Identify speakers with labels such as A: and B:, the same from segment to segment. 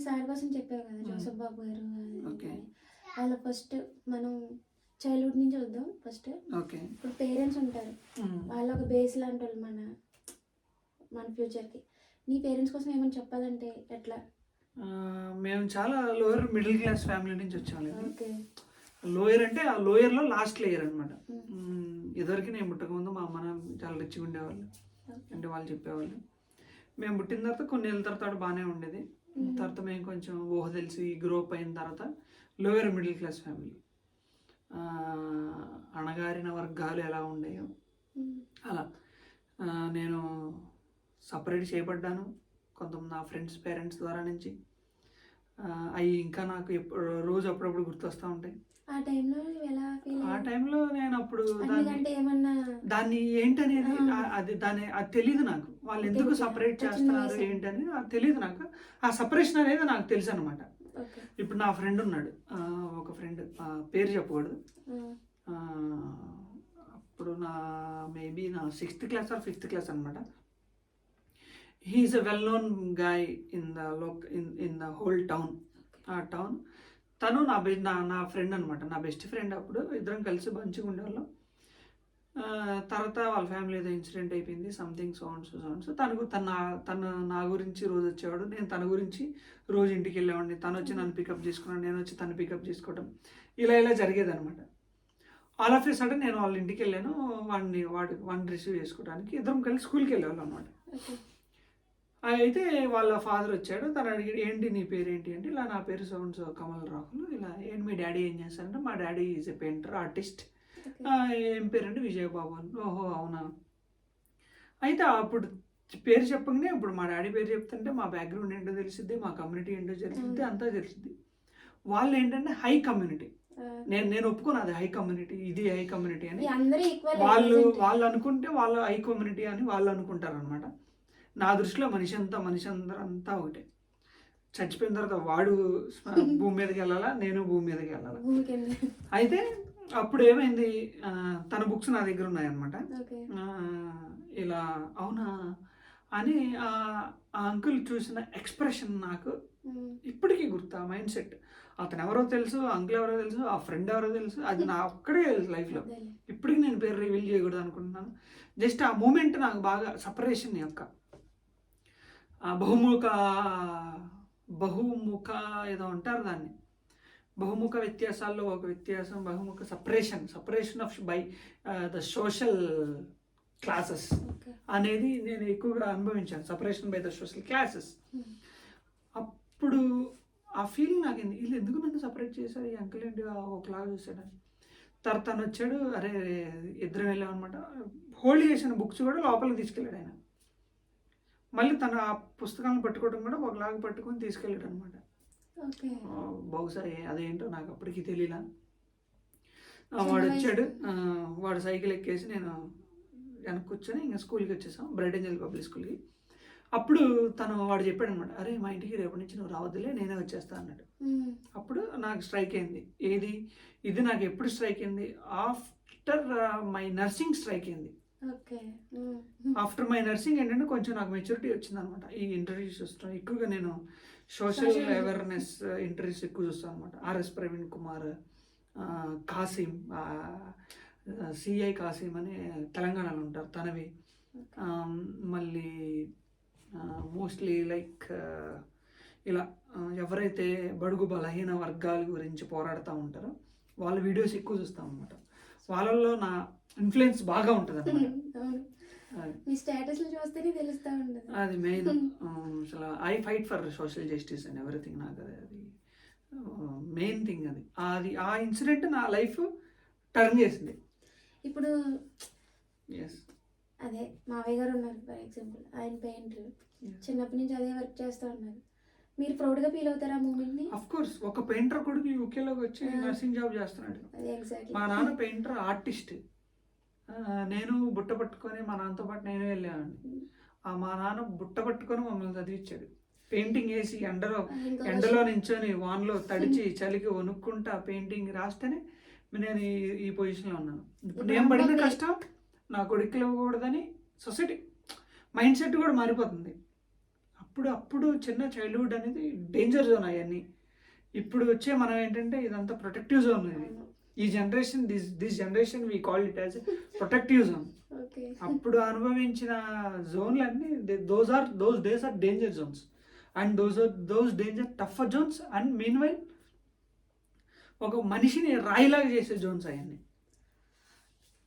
A: Sir కోసం చెప్పారు కదా. జోసఫ్ బాబు గారు
B: ఓకే.
A: ఫస్ట్ మనం చైల్డ్హుడ్ నుంచి వద్దాం ఫస్ట్
B: ఓకే
A: ఇప్పుడు పేరెంట్స్ ఉంటారు. వాళ్ళు ఒక బేస్ లాంటి వాళ్ళు మన మన ఫ్యూచర్కి నీ పేరెంట్స్ కోసం ఏమైనా చెప్పాలంటే ఎట్లా
B: మేము చాలా లోయర్ మిడిల్ క్లాస్ ఫ్యామిలీ నుంచి వచ్చాము
A: ఓకే
B: లోయర్ అంటే ఆ లోయర్లో లాస్ట్ లేయర్ అనమాట. ఇదివరకు నేను పుట్టకముందు మా అమ్మ చాలా రిచ్గా ఉండేవాళ్ళు. అంటే వాళ్ళు చెప్పేవాళ్ళు మేము పుట్టిన తర్వాత కొన్ని ఏళ్ళ తర్వాత బాగానే ఉండేది. తర్వాత మేము. కొంచెం ఊహ తెలిసి గ్రోప్ అయిన తర్వాత లోయర్ మిడిల్ క్లాస్ ఫ్యామిలీ. అణగారిన వర్గాలు ఎలా ఉండేయో
A: మ్మ్.
B: అలా. నేను సపరేట్ చేయబడ్డాను కొంత నా ఫ్రెండ్స్ పేరెంట్స్ ద్వారా నుంచి. అవి ఇంకా నాకు ఎప్పుడు రోజు అప్పుడప్పుడు గుర్తొస్తూ ఉంటాయి.
A: ఆ టైంలో ఎలా ఫీల్
B: ఆ టైంలో నేను అప్పుడు దాన్ని
A: ఎందుకంటే ఏమన్నా
B: దాన్ని ఏంటనేది అది దాని అది తెలియదు నాకు. వాళ్ళు ఎందుకు. సపరేట్ చేస్తున్నారు
A: వయసు.
B: ఏంటని అది తెలియదు నాకు. ఆ సపరేషన్ అనేది నాకు తెలుసు అనమాట ఇప్పుడు నా ఫ్రెండ్ ఉన్నాడు. ఒక ఫ్రెండ్ పేరు చెప్పకూడదు. అప్పుడు నా మేబీ నా sixth class or fifth class అనమాట he's a well known guy in the lock in in the whole town ఆ టౌన్ తను నా బె నా నా ఫ్రెండ్ అనమాట నా బెస్ట్ ఫ్రెండ్ అప్పుడు. ఇద్దరం కలిసి మంచిగా ఉండేవాళ్ళం. తర్వాత వాళ్ళ ఫ్యామిలీ ఏదో ఇన్సిడెంట్ అయిపోయింది. సంథింగ్ సౌండ్స్ సౌండ్స్ తను తన తను నా గురించి రోజు వచ్చేవాడు. నేను తన గురించి రోజు ఇంటికి వెళ్ళేవాడిని. తను వచ్చి నన్ను పికప్ చేసుకున్నాను నేను వచ్చి తను పికప్ చేసుకోవడం ఇలా ఇలా జరిగేది అనమాట ఆల్ ఆఫ్ ఏ సడన్ నేను వాళ్ళ ఇంటికి వెళ్ళాను. వాడిని వాడి వాడిని రిసీవ్ చేసుకోవడానికి ఇద్దరం కలిసి స్కూల్కి వెళ్ళేవాళ్ళం అనమాట
A: ఓకే
B: అయితే వాళ్ళ ఫాదర్ వచ్చాడు. తను అడిగాడు ఏంటి నీ పేరు ఏంటి అంటే ఇలా నా పేరు సౌండ్స్ కమల్ రాహుల్. ఇలా ఏంటి మీ డాడీ ఏం చేస్తారంటే మా daddy is a painter artist. ఏం పేరు అంటే విజయబాబు అని. ఓహో అవునా? అయితే అప్పుడు పేరు చెప్పగానే ఇప్పుడు మా డాడీ పేరు చెప్తుంటే మా బ్యాక్గ్రౌండ్ ఏంటో తెలిసిద్ది మా కమ్యూనిటీ ఏంటో తెలిసిద్ది అంతా తెలిసిద్ది. వాళ్ళు ఏంటంటే హై కమ్యూనిటీ. నేను నేను ఒప్పుకోను అది హై కమ్యూనిటీ ఇది హై కమ్యూనిటీ అని. వాళ్ళు వాళ్ళు అనుకుంటే వాళ్ళు హై కమ్యూనిటీ అని వాళ్ళు అనుకుంటారు అనమాట నా దృష్టిలో మనిషి అంతా మనిషి అందరూ అంతా ఒకటే. చచ్చిపోయిన తర్వాత వాడు భూమి మీదకి వెళ్ళాలా నేను భూమి మీదకి వెళ్ళాలా? అయితే అప్పుడు ఏమైంది? తన బుక్స్ నా దగ్గర ఉన్నాయన్నమాట. ఇలా అవునా? అని ఆ అంకుల్ చూసిన ఎక్స్ప్రెషన్ నాకు. ఇప్పటికీ గుర్తు ఆ మైండ్ సెట్. అతను ఎవరో తెలుసు అంకుల్ ఎవరో తెలుసు ఆ ఫ్రెండ్ ఎవరో తెలుసు అది నా ఒక్కడే తెలుసు లైఫ్లో. ఇప్పటికి నేను పేరు రివీల్ చేయకూడదు అనుకుంటున్నాను. జస్ట్ ఆ మూమెంట్ నాకు బాగా సపరేషన్ యొక్క. బహుముఖ బహుముఖ ఏదో అంటారు దాన్ని. బహుముఖ వ్యత్యాసాల్లో ఒక వ్యత్యాసం బహుముఖ separation separation of by the social classes అనేది నేను ఎక్కువగా అనుభవించాను separation by the social classes.
A: Hmm.
B: అప్పుడు ఆ ఫీలింగ్ నాకు వీళ్ళు ఎందుకు నన్ను సపరేట్ చేశారు? ఈ అంకుల్ ఏంటి? ఆ ఒకలాగా చూసాడని తర్వాత తను వచ్చాడు అరే ఇద్దరం వెళ్ళామన్నమాట. హోల్డ్ చేసిన బుక్స్ కూడా లోపలికి తీసుకెళ్ళాడు ఆయన. మళ్ళీ తను ఆ పుస్తకాలను పట్టుకోవడం కూడా ఒకలాగా పట్టుకొని తీసుకెళ్ళాడు అనమాట బహుశా అదేంటో నాకు అప్పటికి తెలియలా వాడు. వచ్చాడు. వాడు సైకిల్ ఎక్కేసి నేను వెనక్కి కూర్చొని ఇంకా స్కూల్కి వచ్చేసాం బ్రైడ్ ఏంజల్ పబ్లిక్ స్కూల్కి. అప్పుడు తను వాడు చెప్పాడు అనమాట అరే మా ఇంటికి రేపటి నుంచి నువ్వు రావద్దులే నేనే వచ్చేస్తా అన్నాడు. అప్పుడు నాకు స్ట్రైక్ అయింది. ఏది? ఇది నాకు ఎప్పుడు స్ట్రైక్ అయింది? ఆఫ్టర్ మై నర్సింగ్ స్ట్రైక్ అయింది. ఆఫ్టర్ మై నర్సింగ్ ఏంటంటే కొంచెం నాకు మెచ్యూరిటీ వచ్చింది అనమాట ఈ ఇంటర్వ్యూస్ చూస్తాను ఎక్కువగా నేను సోషల్ అవేర్నెస్ ఇంటర్వ్యూస్ ఎక్కువ చూస్తాను అనమాట. ఆర్ఎస్ ప్రవీణ్ కుమార్ ఆ, కాసిం సిఐ కాసిం అని తెలంగాణలో ఉంటారు. తనవి. మళ్ళీ మోస్ట్లీ లైక్ ఇలా ఎవరైతే బడుగు బలహీన వర్గాల గురించి పోరాడుతూ ఉంటారో వాళ్ళ వీడియోస్ ఎక్కువ చూస్తాం అనమాట. వాళ్ళల్లో నా ఇన్ఫ్లుయెన్స్ బాగా ఉంటుంది
A: మీ చూస్తేనే తెలుస్తా
B: అది మెయిన్ అసలు I fight for social justice and everything నాకు అది అది మెయిన్ థింగ్ అది. అది ఆ ఇన్సిడెంట్ నా లైఫ్ టర్న్ చేసింది.
A: ఇప్పుడు
B: ఎస్
A: అదే మావయ్య గారు ఉన్నారు ఫర్ ఎగ్జాంపుల్ ఆయన పెయింటర్ చిన్నప్పటి నుంచి అదే వర్క్ చేస్తూ ఉన్నారు. మీరు ప్రౌడ్గా ఫీల్ అవుతారా మూమెంట్ని
B: అఫ్ కోర్స్ ఒక పెయింటర్ కొడుకు యూకేలోకి వచ్చి. నర్సింగ్ జాబ్ చేస్తున్నాడు. మా నాన్న పెయింటర్ ఆర్టిస్ట్ నేను బుట్ట పట్టుకొని మా నాన్నతో పాటు నేను వెళ్ళానండి ఆ మా నాన్న బుట్ట పట్టుకొని మమ్మల్ని చదివించాడు. పెయింటింగ్ వేసి ఎండలో ఎండలో నించొని వాన్లో తడిచి చలికి వణుక్కుంటా పెయింటింగ్ రాస్తేనే నేను ఈ పొజిషన్లో ఉన్నాను. ఇప్పుడు నేను పడిన కష్టం నా కొడుకులు ఇవ్వకూడదని సొసైటీ మైండ్ సెట్ కూడా మారిపోతుంది. అప్పుడు అప్పుడు చిన్న చైల్డ్హుడ్ అనేది డేంజర్ జోన్ అవన్నీ. ఇప్పుడు వచ్చే మనం ఏంటంటే ఇదంతా ప్రొటెక్టివ్ జోన్ ఇది. ఈ generation this this generation we call it as protective zone
A: okay.
B: అప్పుడు అనుభవించిన జోన్లన్నీ those are those days are danger zones and those are those danger tough zones and meanwhile ఒక మనిషిని రాయిలాగా చేసే జోన్స్ అవన్నీ.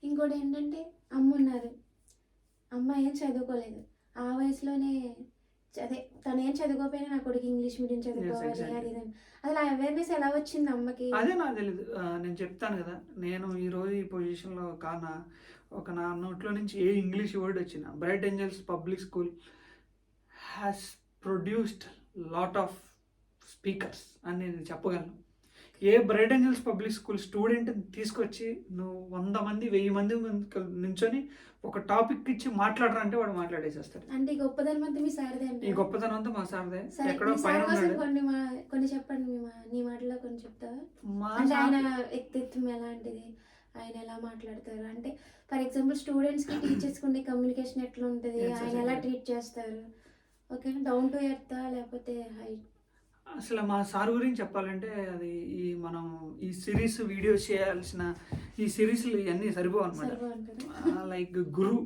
A: ఇంకోటి ఏంటంటే అమ్మ ఉన్నారు అమ్మ ఏం చదువుకోలేదు. ఆ వయసులోనే అదే తను ఏం చదువుకోకపోయినా నా కొడుకు ఇంగ్లీష్ మీడియం చదువుకోవాలి. అది. అసలు ఆ అవేర్నెస్ ఎలా వచ్చింది అమ్మకి
B: అదే నాకు తెలియదు నేను చెప్తాను కదా నేను ఈరోజు ఈ పొజిషన్లో కాన ఒక నా నోట్లో నుంచి ఏ ఇంగ్లీష్ వర్డ్ వచ్చిన Bright Angels public school has produced lot of speakers అని నేను చెప్పగలను ఏ Bright Angels public school student తీసుకొచ్చి నువ్వు వంద మంది వెయ్యి మంది నించొని ఒక టాపిక్ ఇచ్చి మాట్లాడరా అంటే వాడు మాట్లాడేసేస్తాడు.
A: అంటే ఈ గొప్పదనం అంతా మీ సారదే
B: ఈ
A: అంటే
B: గొప్పతనం అంతా మా సార్దే.
A: సరే
B: ఎక్కడో పైన
A: కొన్ని కొన్ని చెప్పండి మీ నీ మాటలో కొన్ని చెప్తావా?
B: మా
A: అంటే ఆయన వ్యక్తిత్వం ఎలాంటిది? ఆయన ఎలా మాట్లాడతారు? అంటే ఫర్ ఎగ్జాంపుల్ స్టూడెంట్స్కి టీచర్స్కి ఉండే కమ్యూనికేషన్ ఎట్లా ఉంటుంది ఆయన ఎలా. ట్రీట్ చేస్తారు? ఓకే డౌన్ టు ఎర్త్ లేకపోతే హైట్
B: అసలు మా సార్ గురించి చెప్పాలంటే అది ఈ మనం ఈ సిరీస్ వీడియోస్ చేయాల్సిన ఈ సిరీస్లు ఇవన్నీ సరిపోవు అనమాట లైక్ గురు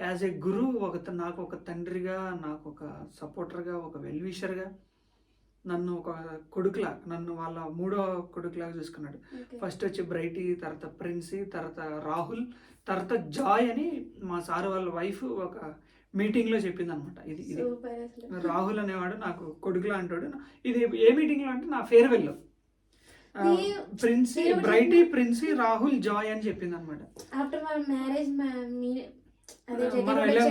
B: యాజ్ ఏ గురు ఒక నాకు ఒక తండ్రిగా నాకు ఒక సపోర్టర్గా ఒక వెల్విషర్గా నన్ను ఒక కొడుకులా నన్ను వాళ్ళ మూడో కొడుకులాగా చూసుకున్నాడు. ఫస్ట్ వచ్చి బ్రైటీ తర్వాత ప్రిన్సీ తర్వాత రాహుల్ తర్వాత జాయ్ అని మా సార్ వాళ్ళ వైఫ్ ఒక మీటింగ్లో చెప్పింది అనమాట ఇది. ఇది రాహుల్ అనేవాడు నాకు కొడుకులా అంటాడు. ఇది ఏ మీటింగ్లో అంటే నా ఫేర్వెల్లో
A: నీ-
B: Princy Brighty Princy Rahul Joy అని చెప్పింది అనమాట
A: ఆఫ్టర్ మ్యారేజ్ మీ వచ్చాం
B: వెళ్ళాం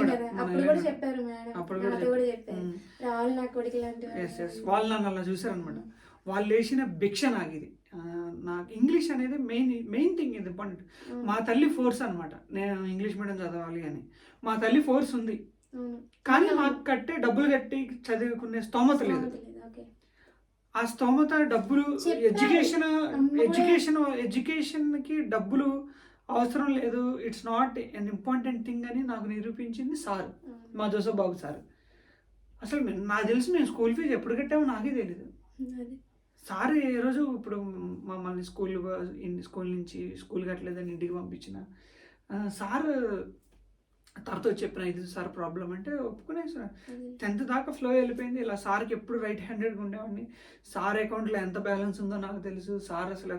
B: నన్ను అలా చూసారనమాట. వాళ్ళు వేసిన భిక్ష నాకు ఇది. నాకు ఇంగ్లీష్ అనేది మెయిన్ మెయిన్ థింగ్ ఇది ఇంపార్టెంట్
A: అవును,
B: మా తల్లి ఫోర్స్ అనమాట నేను ఇంగ్లీష్ మీడియం చదవాలి అని మా తల్లి ఫోర్స్ ఉంది. కానీ. మాకు కట్టే డబ్బులు కట్టి చదువుకునే స్తోమత లేదు. ఆ స్తోమత డబ్బులు. ఎడ్యుకేషన్ ఎడ్యుకేషన్ ఎడ్యుకేషన్కి డబ్బులు అవసరం లేదు it's not an important thing అని నాకు నిరూపించింది సార్. మా జోసఫ్ బాబు సార్ అసలు నాకు తెలిసి మేము స్కూల్ ఫీజు ఎప్పుడు కట్టామో నాకే తెలియదు. సార్ ఏ రోజు ఇప్పుడు మమ్మల్ని స్కూల్ స్కూల్ నుంచి స్కూల్ కట్టలేదని ఇంటికి పంపించిన సార్ తర్వాత చెప్పిన ఇది సార్ ప్రాబ్లం అంటే ఒప్పుకునే సార్. టెన్త్ దాకా ఫ్లో వెళ్ళిపోయింది. ఇలా సార్కి ఎప్పుడు రైట్ హ్యాండెడ్గా ఉండేవాడిని. సార్ అకౌంట్లో ఎంత బ్యాలెన్స్ ఉందో నాకు తెలుసు. సార్ అసలు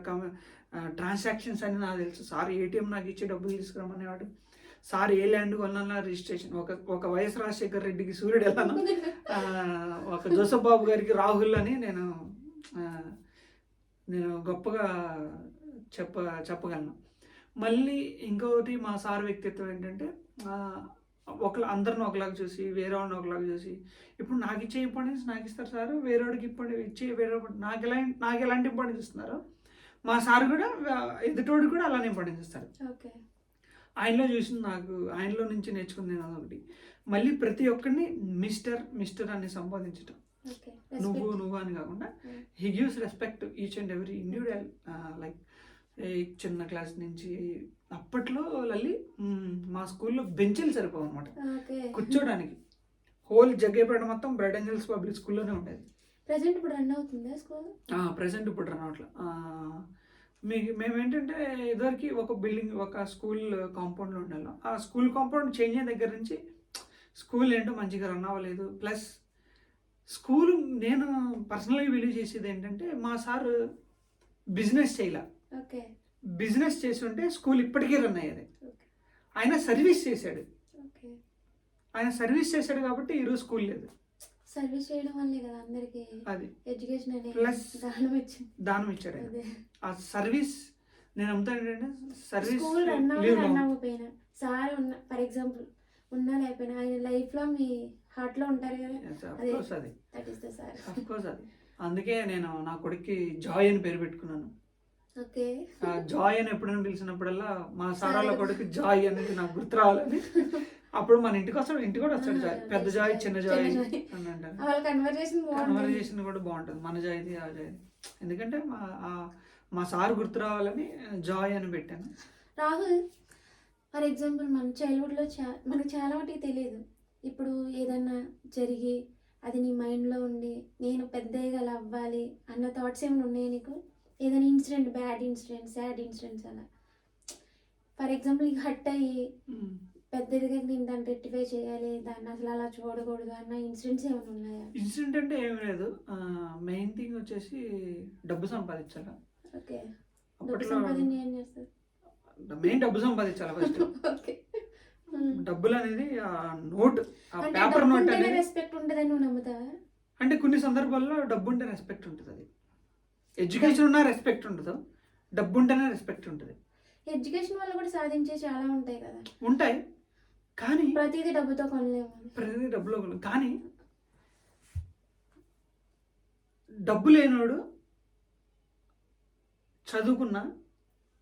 B: ట్రాన్సాక్షన్స్ అని నాకు తెలుసు. సార్ ఏటీఎం నాకు ఇచ్చి డబ్బులు తీసుకురమ్మనేవాడు. సార్ ఏ ల్యాండ్ కొన్నా రిజిస్ట్రేషన్ ఒక ఒక వైఎస్ రాజశేఖర్ రెడ్డికి సూర్యుడు వెళ్ళాను? ఒక జోసఫ్ బాబు గారికి రాహుల్ అని నేను నేను గొప్పగా చెప్ప చెప్పగలను. మళ్ళీ ఇంకొకటి మా సార్ వ్యక్తిత్వం ఏంటంటే ఆ, ఒకలా అందరిని ఒకలాగా చూసి వేరే వాళ్ళని ఒకలాగా చూసి ఇప్పుడు నాకు ఇచ్చే ఇంపార్టెన్స్ నాకు ఇస్తారు సార్ వేరే వాడికి ఇంపార్టెన్స్ ఇచ్చే వేరే నాకు ఎలా నాకు ఎలాంటి ఇంపార్టెన్స్ ఇస్తున్నారు మా సార్ కూడా ఎదుటోడు కూడా అలానే ఇంపార్టెన్స్ ఇస్తారు.
A: ఓకే.
B: ఆయనలో చూసింది నాకు ఆయనలో నుంచి నేర్చుకుంది నేను అదొకటి. మళ్ళీ ప్రతి ఒక్కరిని మిస్టర్ మిస్టర్ అని సంబోధించటం. నువ్వు నువ్వు అని కాకుండా. He gives respect each and every individual like చిన్న క్లాస్ నుంచి అప్పట్లో లల్లి మ్, స్కూల్లో బెంచ్లు సరిపోవు అనమాట కూర్చోడానికి. హోల్ జగ్గేపేట మొత్తం బ్రైడ్ ఏంజల్స్ పబ్లిక్ స్కూల్లోనే ఉండేది.
A: ప్రెసెంట్ ఇప్పుడు రన్ అవుతుందా స్కూల్?
B: ప్రజెంట్ ఇప్పుడు రావట్ల మీకు మేము ఏంటంటే ఇదివరకు ఒక బిల్డింగ్ ఒక స్కూల్ కాంపౌండ్లో ఉండాలి ఆ స్కూల్ కాంపౌండ్ చేంజ్ అయిన దగ్గర నుంచి స్కూల్ ఏంటో మంచిగా రన్ అవ్వలేదు. ప్లస్ స్కూల్ నేను పర్సనల్గా బిలీవ్ చేసేది ఏంటంటే మా సార్ బిజినెస్ చేయలే.
A: ఓకే.
B: బిజినెస్ చేసి ఉంటే స్కూల్ ఇప్పటికీ రన్ అయ్యేది. ఆయన సర్వీస్ చేశాడు.
A: ఓకే.
B: ఆయన సర్వీస్ చేశాడు కాబట్టి ఈరోజు స్కూల్ లేదు.
A: సర్వీస్ చేయడం వల్లే కదా అందరికి
B: అది.
A: ఎడ్యుకేషన్
B: Plus-
A: దానం ఇచ్చింది.
B: దానం ఇచ్చాడు ఆ సర్వీస్ నేను అమ్ముతాను ఏంటంటే సర్వీస్
A: స్కూల్ రన్ అవ్వకపోయినా. సార్ ఉన్న ఫర్ ఎగ్జాంపుల్ ఉన్నా లేకపోయినా ఆయన లైఫ్లో మీ హార్ట్లో ఉంటారు కదా. అదే.
B: కోర్స్ అది.
A: That is the sir
B: of course అది. అందుకే నేను నా కొడుక్కి జాయ్ అని పేరు పెట్టుకున్నాను.
A: ఓకే.
B: జాయ్ అని ఎప్పుడైనా పిలిచినప్పుడల్లా మా సారాల కొడుకు జాయ్ అనేది నాకు గుర్తు రావాలని. అప్పుడు మన ఇంటికి వస్తాడు ఇంటికి కూడా వస్తాడు జాయ్. పెద్ద జాయ్ చిన్న జాయ్
A: జాయ్.
B: అని
A: కన్వర్జేషన్
B: కూడా బాగుంటుంది. మన జాయ్ది ఆ జాయ్ ఎందుకంటే మా మా సార్ గుర్తు రావాలని జాయ్ అని పెట్టాను.
A: రాహుల్ ఫర్ ఎగ్జాంపుల్ మన చైల్డ్హుడ్లో చా మనకు చాలా మటుకు తెలియదు. ఇప్పుడు ఏదన్నా జరిగి అది నీ మైండ్లో ఉండి నేను పెద్దగా అవ్వాలి అన్న థాట్స్ ఏమైనా ఉన్నాయి నీకు? ఏదైనా incident bad incident sad incidents అలా. ఫర్ ఎగ్జాంపుల్ నీకు హట్ అయ్యి
B: మ్మ్.
A: పెద్దదిగా నేను దాన్ని రెక్టిఫై చేయాలి దాన్ని అసలు అలా చూడకూడదు అన్న ఇన్సిడెంట్స్ ఏమైనా ఉన్నాయా?
B: ఇన్సిడెంట్ అంటే ఏం లేదు. మెయిన్ థింగ్ వచ్చేసి డబ్బు సంపాదించాలి?
A: ఓకే. డబ్బు సంపాదన ఏం చేస్తారు
B: మెయిన్ డబ్బు సంపాదించాలి ఫస్ట్
A: ఓకే.
B: డబ్బులు అనేది ఆ నోట్ ఆ పేపర్ నోట్ అనేది
A: రెస్పెక్ట్ ఉంటుందని నువ్వు నమ్ముతావా?
B: అంటే కొన్ని సందర్భాల్లో డబ్బు ఉంటే రెస్పెక్ట్ ఉంటుంది అది. ఎడ్యుకేషన్ ఉన్నా రెస్పెక్ట్ ఉండదు డబ్బు ఉంటేనే రెస్పెక్ట్ ఉంటుంది.
A: ఎడ్యుకేషన్ వల్ల కూడా సాధించే చాలా ఉంటాయి కదా.
B: ఉంటాయి. కానీ
A: ప్రతిదీ డబ్బుతో కొనలేము.
B: ప్రతిదీ డబ్బులో కొను- కానీ డబ్బు లేనోడు చదువుకున్న